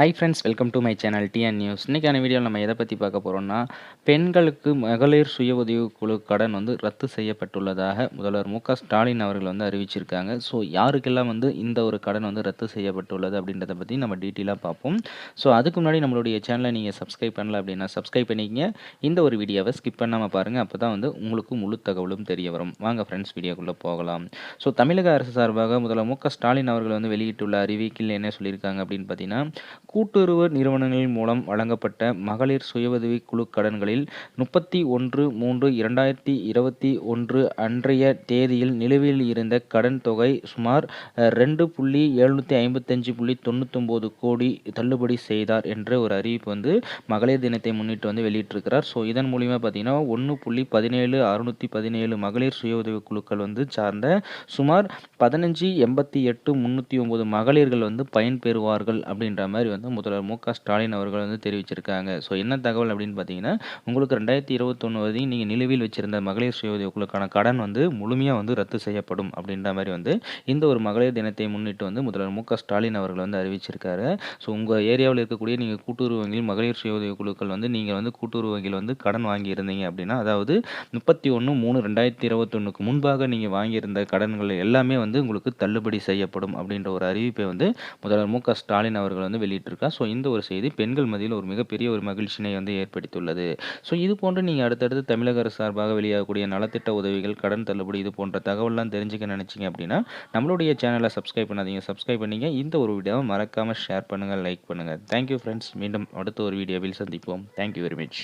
Hi friends welcome to my channel TN news இன்றைக்கான வீடியோவில் நம்ம எதை பற்றி பார்க்க போகிறோம்னா பெண்களுக்கு மகளிர் சுய உதவி குழு கடன் வந்து ரத்து செய்யப்பட்டுள்ளதாக முதல்வர் மு ஸ்டாலின் அவர்கள் வந்து அறிவிச்சிருக்காங்க. ஸோ யாருக்கெல்லாம் வந்து இந்த ஒரு கடன் வந்து ரத்து செய்யப்பட்டுள்ளது அப்படின்றத பற்றி நம்ம டீட்டெயிலாக பார்ப்போம். ஸோ அதுக்கு முன்னாடி நம்மளுடைய சேனலை நீங்கள் சப்ஸ்கிரைப் பண்ணல அப்படின்னா சப்ஸ்கிரைப் பண்ணிக்கங்க. இந்த ஒரு வீடியோவை ஸ்கிப் பண்ணாமல் பாருங்கள் அப்போ தான் வந்து உங்களுக்கு முழு தகவலும் தெரிய வரும். வாங்க ஃப்ரெண்ட்ஸ் வீடியோக்குள்ளே போகலாம். ஸோ தமிழக அரசு சார்பாக முதல்வர் மு ஸ்டாலின் அவர்கள் வந்து வெளியிட்டுள்ள அறிவிக்கையில் என்ன சொல்லியிருக்காங்க அப்படின்னு பார்த்தீங்கன்னா கூட்டுறவு நிறுவனங்களின் மூலம் வழங்கப்பட்ட மகளிர் சுயஉதவிக் குழு கடன்களில் முப்பத்தி ஒன்று மூன்று இரண்டாயிரத்தி இருபத்தி ஒன்று அன்றைய தேதியில் நிலுவையில் இருந்த கடன் தொகை சுமார் ரெண்டு புள்ளி எழுநூற்றி ஐம்பத்தஞ்சு புள்ளி தொண்ணூத்தொம்பது கோடி தள்ளுபடி செய்தார் என்ற ஒரு அறிவிப்பு வந்து மகளிர் தினத்தை முன்னிட்டு வந்து வெளியிட்டிருக்கிறார். ஸோ இதன் மூலிமா பார்த்தீங்கன்னா ஒன்று புள்ளி பதினேழு அறுநூற்றி பதினேழு மகளிர் சுய உதவி குழுக்கள் வந்து சார்ந்த சுமார் பதினஞ்சு எண்பத்தி எட்டு முந்நூற்றி ஒம்பது மகளிர்கள் வந்து பயன்பெறுவார்கள் அப்படின்ற மாதிரி வந்து முதல்வர் மு க ஸ்டாலின் அவர்கள் வந்து தெரிவிச்சிருக்காங்க. ஸோ என்ன தகவல் அப்படின்னு பார்த்தீங்கன்னா உங்களுக்கு ரெண்டாயிரத்தி இருபத்தொன்று வரையும் நீங்கள் நிலுவையில் வச்சிருந்த மகளிர் சுய உதவிக்குழுக்கான கடன் வந்து முழுமையாக வந்து ரத்து செய்யப்படும் அப்படின்ற மாதிரி வந்து இந்த ஒரு மகளிர் தினத்தை முன்னிட்டு வந்து முதல்வர் மு க ஸ்டாலின் அவர்கள் வந்து அறிவிச்சிருக்காரு. ஸோ உங்கள் ஏரியாவில் இருக்கக்கூடிய நீங்கள் கூட்டுறவு வங்கியில் மகளிர் சுய உதவி குழுக்கள் வந்து நீங்கள் வந்து கூட்டுறவு வங்கியில் வந்து கடன் வாங்கியிருந்தீங்க அப்படின்னா அதாவது முப்பத்தி ஒன்று மூணு ரெண்டாயிரத்தி இருபத்தொன்னுக்கு முன்பாக நீங்கள் வாங்கியிருந்த கடன்கள் எல்லாமே வந்து உங்களுக்கு தள்ளுபடி செய்யப்படும் அப்படின்ற ஒரு அறிவிப்பை வந்து முதல்வர் மு க ஸ்டாலின் அவர்கள் வந்து வெளியிட்டிருக்கார் ஸோ இந்த ஒரு செய்தி பெண்கள் மத்தியில் ஒரு மிகப்பெரிய ஒரு மகிழ்ச்சியினை வந்து ஏற்படுத்தியுள்ளது. ஸோ இது போன்று நீங்கள் அடுத்தடுத்து தமிழக அரசு சார்பாக வெளியாகக்கூடிய நலத்திட்ட உதவிகள் கடன் தள்ளுபடி இது போன்ற தகவல்லாம் தெரிஞ்சுக்க நினச்சிங்க அப்படின்னா நம்மளுடைய சேனலை சப்ஸ்கிரைப் பண்ணாதீங்க. சப்ஸ்கிரைப் பண்ணிங்க. இந்த ஒரு வீடியோவை மறக்காமல் ஷேர் பண்ணுங்கள் லைக் பண்ணுங்கள் தேங்க்யூ ஃப்ரெண்ட்ஸ் மீண்டும் அடுத்த ஒரு வீடியோவில் சந்திப்போம். Thank you very much